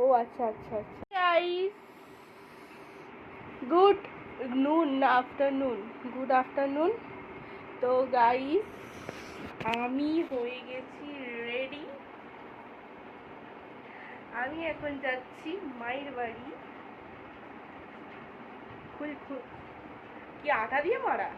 ও আচ্ছা আচ্ছা আচ্ছা। Guys good noon afternoon good afternoon তো গাইস আমি হয়ে গেছি রেডি আমি এখন যাচ্ছি মায়ের বাড়ি। খুল খুল কি আটা দিয়ে মারা?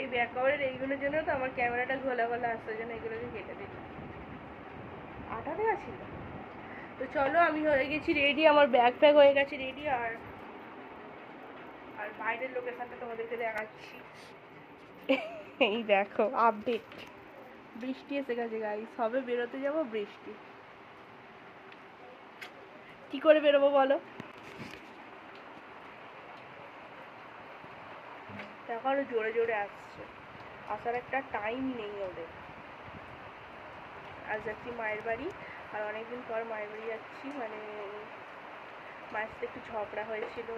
এই ব্যাক কভারের এইগুলোর জন্য তো আমার ক্যামেরাটা ঘোলা ঘোলা ওই জন্য এগুলোকে কেটে দিলাম। আটা দেওয়া ছিল? তো চলো, আমি হয়ে গেছি রেডি আমার ব্যাগ প্যাক হয়ে গেছে রেডি আর আর বাইরের লোকেশনটা তোমাদেরকে দেখাচ্ছি। এই দেখো আপডেট বৃষ্টি এসে গেছে গাইস সবে বেরোতে যাব বৃষ্টি। কি করে বেরোবো বলো? দেখো আরও জোরে জোরে আসছে। আসার একটা টাইম নেই ওদের। আজ যাচ্ছি মায়ের বাড়ি, আর অনেকদিন পর মায়ের বাড়ি যাচ্ছি মানে মায়ের সাথে একটু ঝগড়া হয়েছিল।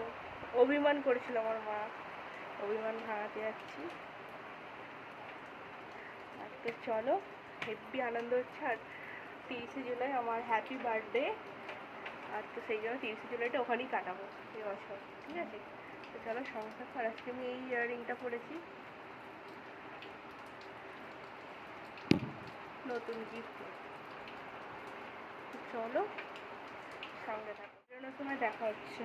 অভিমান করেছিল আমার মা। অভিমান ভাঙাতে যাচ্ছি। আর তো চলো, হেব্বি আনন্দ হচ্ছে। আর তিরিশে জুলাই আমার হ্যাপি বার্থডে আর তো সেই জন্য তিরিশে জুলাইটা ওখানেই কাটাবো, এই বছর। ঠিক আছে? তো চলো সংসার আর আজকে আমি এই ইয়াররিংটা পরেছি। নতুন গিফট চলো, সঙ্গে থাকো। বেরোনোর সময় দেখা হচ্ছে।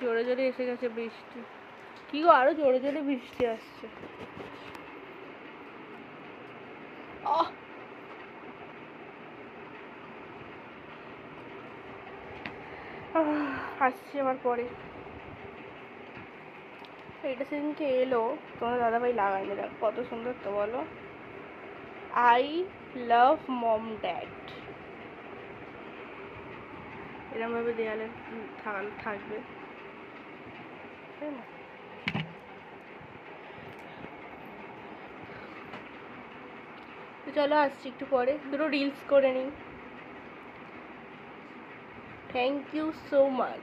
জোরে জোরে এসে গেছে বৃষ্টি। কি গো, আরও জোরে জোরে বৃষ্টি আসছে। আসছি আবার পরে। এটা সেদিনকে এলো, তোমার দাদাভাই লাগাইনি দেখ কত সুন্দর তো বলো। আই লাভ মম ড্যাড এরমভাবে দেয়ালে থাকবে। তাই না চলো আসছি একটু পরে, দুটো রিলস করে নিই। Thank you so much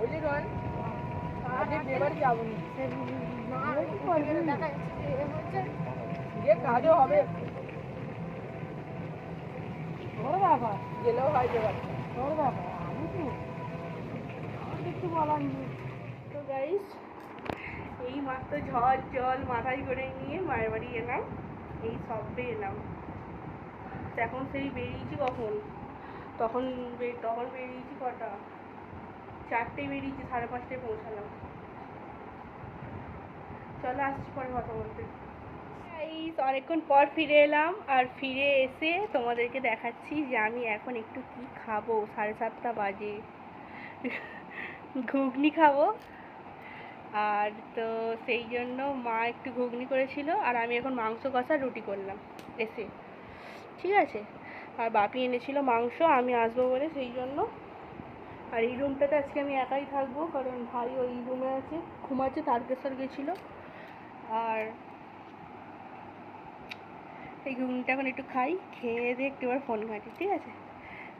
Where are you going? তো গাইস এই মাত্র ঝড় জল মাথায় করে নিয়ে মায়ের বাড়ি এলাম। এই সবে এলাম। এখন সেই বেরিয়েছি কখন? তখন তখন বেরিয়েছি কটা? চারটে বেরিয়েছি সাড়ে পাঁচটায় পৌঁছালাম। চলো আসছি পরে কথা বলতে। গাইস অনেকক্ষণ পর ফিরে এলাম আর ফিরে এসে তোমাদেরকে দেখাচ্ছি যে আমি এখন একটু কি খাব। সাড়ে সাতটা বাজে। ঘুগনি খাব। আর তো সেই জন্য মা একটু ঘুগনি করেছিল আর আমি এখন মাংস কষা রুটি করলাম। এসে। ঠিক আছে? আর বাপি এনেছিল মাংস, আমি আসব বলে সেই জন্য। আর এই রুমটাতে আজকে আমি একাই থাকব, কারণ ভাই ওই রুমে আছে। ঘুমাচ্ছে, তারকেশ্বর গেছিল। আর এই ঘুগনিটা এখন একটু খাই, খেয়ে দিয়ে একটু এবার ফোন ঘাঁটি, ঠিক আছে?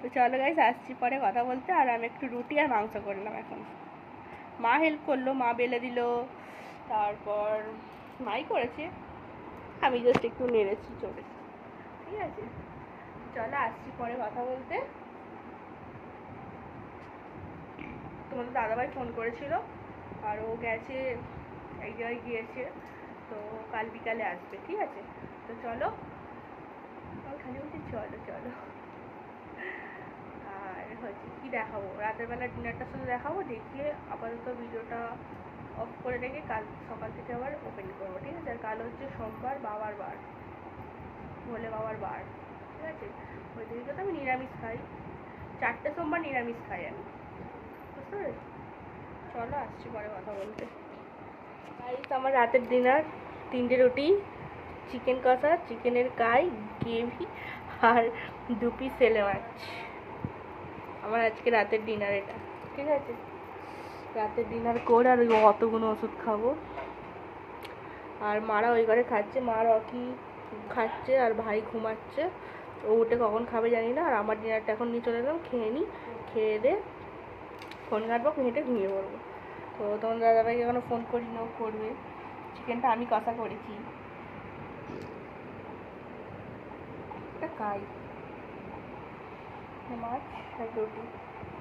তো চলো গাইস আসছি পরে কথা বলতে। আর আমি একটু রুটি আর মাংস করলাম এখন। মা হেল্প করল, মা বেলে দিল, তারপর মাই করেছে। আমি জাস্ট একটু নেড়েছি চলে ঠিক আছে? চলো আসছি পরে কথা বলতে। তোমাদের দাদাভাই ফোন করেছিল, আর ও গেছে এক জায়গায় গিয়েছে। তো কাল বিকালে আসবে, ঠিক আছে? তো চলো। খালি বলছি, চলো চলো। আর হচ্ছে কি দেখাবো? রাতের বেলা ডিনারটার সাথে দেখাবো, দেখিয়ে আপাতত ভিডিওটা অফ করে রেখে কাল সকাল থেকে আবার ওপেন করব, ঠিক আছে? আর কাল হচ্ছে সোমবার, বাবার বার। ভোলে বাবার বার, ঠিক আছে? ওই দিনকে তো আমি নিরামিষ খাই। চারটে সোমবার নিরামিষ খাই আমি। বুঝতে পেরেছি? চলো, আসছি পরে কথা বলতে। গাইস আমার রাতের ডিনার। তিনটে রুটি, চিকেন কষা, চিকেনের কাই গ্রেভি আর দু পিস সেলে মাছ। আমার আজকে রাতের ডিনার এটা, ঠিক আছে? রাতের ডিনার করে আর অতগুলো ওষুধ খাব। আর মারা ওই ঘরে খাচ্ছে, মা রকি খাচ্ছে আর ভাই ঘুমাচ্ছে। ও উঠে কখন খাবে জানি না, আর আমার ডিনারটা এখন নিয়ে চলে এলাম, খেয়ে নিই খেয়ে দে ফোন ঘাটবো, হেঁটে ঘুমিয়ে পড়ব। তো তোমার দাদাভাইকে এখনও ফোন করি না করবে। চিকেনটা আমি কষা করেছি।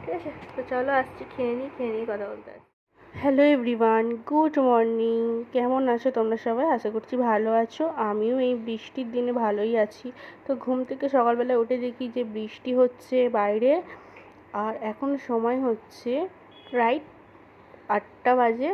ঠিক আছে? তো চলো আসছি, খেয়ে নিই খেয়ে নিই কথা বলতে হ্যালো এভরিওয়ান গুড মর্নিং কেমন আছো তোমরা সবাই? আশা করছি ভালো আছো। আমিও এই বৃষ্টির দিনে ভালোই আছি। তো ঘুম থেকে সকালবেলা উঠে দেখি যে বৃষ্টি হচ্ছে বাইরে। আর এখন সময় হচ্ছে রাইট আটটা বাজে।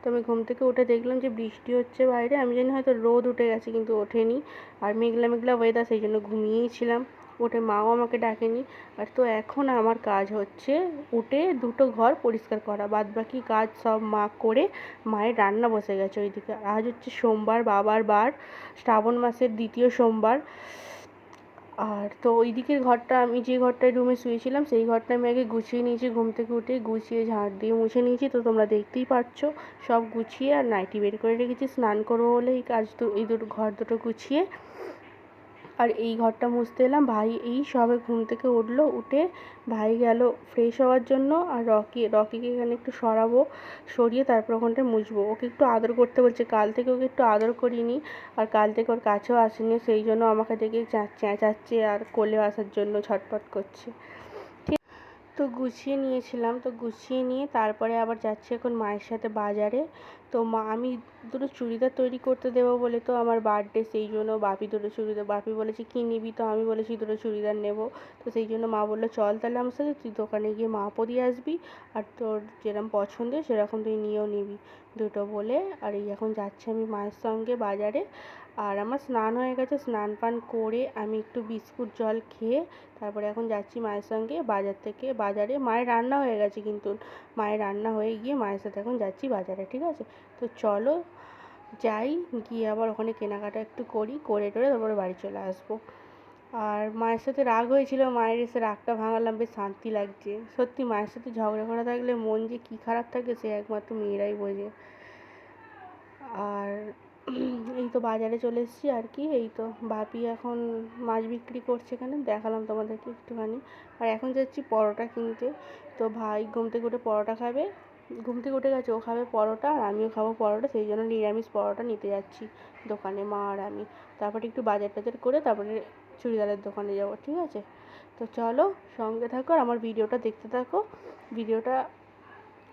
তো আমি ঘুম থেকে উঠে দেখলাম যে বৃষ্টি হচ্ছে বাইরে। আমি জানি হয়তো রোদ উঠে গেছে, কিন্তু ওঠেনি। আর মেঘলা মেঘলা ওয়েদার সেই জন্য ঘুমিয়েই ছিলাম। উঠে মাও আমাকে ডাকেনি। আর তো এখন আমার কাজ হচ্ছে উঠে দুটো ঘর পরিষ্কার করা। বাদ বাকি কাজ সব মা করে মায়ের রান্না বসে গেছে ওইদিকে। আজ হচ্ছে সোমবার, বাবার বার। শ্রাবণ মাসের দ্বিতীয় সোমবার। আর তো ওই দিকের ঘরটা আমি যে ঘরটায় রুমে শুয়েছিলাম, সেই ঘরটা আমি আগে গুছিয়ে নিয়েছি, ঘুম থেকে উঠে গুছিয়ে ঝাড় দিয়ে মুছে নিয়েছি। তো তোমরা দেখতেই পাচ্ছ, সব গুছিয়ে আর নাইটি বের করে রেখেছি। স্নান করব বলে এই কাজ এই দুটো ঘর দুটো গুছিয়ে আর এই ঘরটা মুছতে এলাম। ভাই এই সবে ঘুম থেকে উঠল, উঠে ভাই গেল ফ্রেশ হওয়ার জন্য আর রকি, রকিকে এখানে একটু সরাবো, সরিয়ে তারপর ওখানটা মুছবো। ওকে একটু আদর করতে বলছে, কাল থেকে ওকে একটু আদর করিনি আর কাল থেকে ওর কাছেও আসেনি, সেই জন্য আমাকে দেখে চেঁচাচ্ছে আর কোলে আসার জন্য ছটফট করছে। তো গুছিয়ে নিয়েছিলাম, তো গুছিয়ে নিয়ে তারপরে আবার যাচ্ছি এখন মায়ের সাথে বাজারে। তো মা, আমি দুটো চুড়িদার তৈরি করতে দেবো বলে তো আমার বার্থডে সেই জন্য বাপি দুটো চুড়িদার, বাপি বলেছে কী নিবি? তো আমি বলেছি দুটো চুড়িদার নেব। তো সেই জন্য মা বলল, চল তাহলে আমার সাথে, তুই দোকানে গিয়ে মাপও দিয়ে আসবি আর তোর যেরকম পছন্দের সেরকম তুই নিয়েও নিবি। দুটো বলে, আর এই এখন যাচ্ছি আমি মায়ের সঙ্গে বাজারে। আর আমার স্নান হয়ে গেছে, স্নান পান করে আমি একটু বিস্কুট, জল খেয়ে তারপরে এখন যাচ্ছি মায়ের সঙ্গে বাজার থেকে। বাজারে মায়ের রান্না হয়ে গেছে কিন্তু, মায়ের রান্না হয়ে গিয়ে মায়ের সাথে এখন যাচ্ছি বাজারে, ঠিক আছে? তো চলো যাই, গিয়ে আবার ওখানে কেনাকাটা একটু করি, করে টোরে তারপরে বাড়ি চলে আসব। আর মায়ের সাথে রাগ হয়েছিল, মায়ের এসে রাগটা ভাঙালাম, বেশ শান্তি লাগছে। সত্যি মায়ের সাথে ঝগড়া করা থাকলে মন যে কী খারাপ থাকে সে একমাত্র মেয়েরাই বোঝে। আর এই তো বাজারে চলে এসেছি আর কি, এই তো বাপি এখন মাছ বিক্রি করছে এখানে, দেখালাম তোমাদেরকে একটুখানি। আর এখন যাচ্ছি পরোটা কিনতে, তো ভাই ঘুম থেকে উঠে পরোটা খাবে ঘুম থেকে উঠে গেছে, ও খাবে পরোটা আর আমিও খাব পরোটা, সেই জন্য নিরামিষ পরোটা নিতে যাচ্ছি দোকানে, মা আর আমি। তারপরে একটু বাজার টাজার করে তারপরে চুড়িদারের দোকানে যাব, ঠিক আছে? তো চলো সঙ্গে থাকো আর আমার ভিডিওটা দেখতে থাকো। ভিডিওটা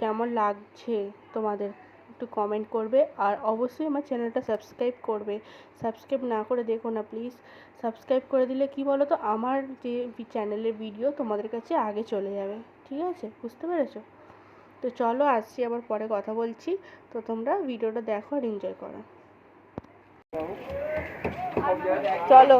কেমন লাগছে তোমাদের একটু কমেন্ট করবে আর অবশ্যই আমার চ্যানেলটা সাবস্ক্রাইব করবে। সাবস্ক্রাইব না করে দেখো না প্লিজ সাবস্ক্রাইব করে দিলে কি বলো তো আমার যে চ্যানেলের ভিডিও তোমাদের কাছে আগে চলে যাবে, ঠিক আছে? বুঝতে পেরেছ? তো চলো আসছি, আবার পরে কথা বলছি। তো তোমরা ভিডিওটা দেখো আর এনজয় করো। চলো।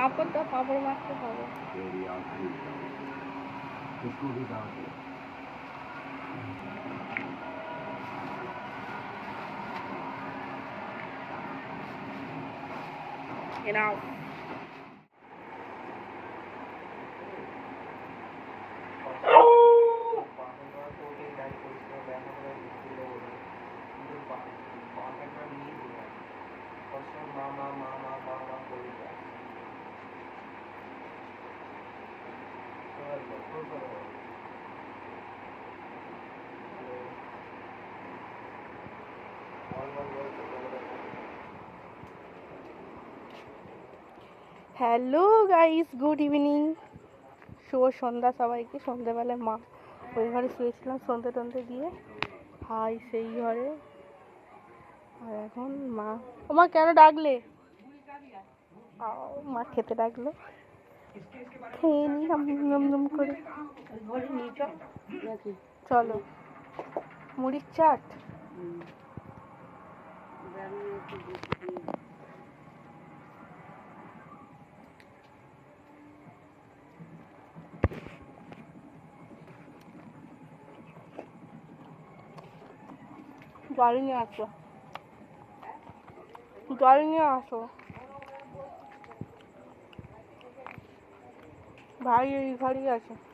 पापड़ तो पापड़ मार के खाओ तेरी आँखें किसको भी दावत है Get out. Hello guys good evening শুভ সন্ধ্যা সবাইকে। সন্ধ্যেবেলায় মা ওই ঘরে শুয়েছিলাম সন্ধ্যে টন্ধে দিয়ে। ভাই সেই ঘরে। আর এখন মা ও মা কেন ডাকলে? মা খেতে ডাকলো। খেয়ে নি নম করে। চলো। মুড়ির চাট? গাড়ি নিয়ে আসো। গাড়ি নিয়ে আসো। ভাই এই ঘরেই আছে।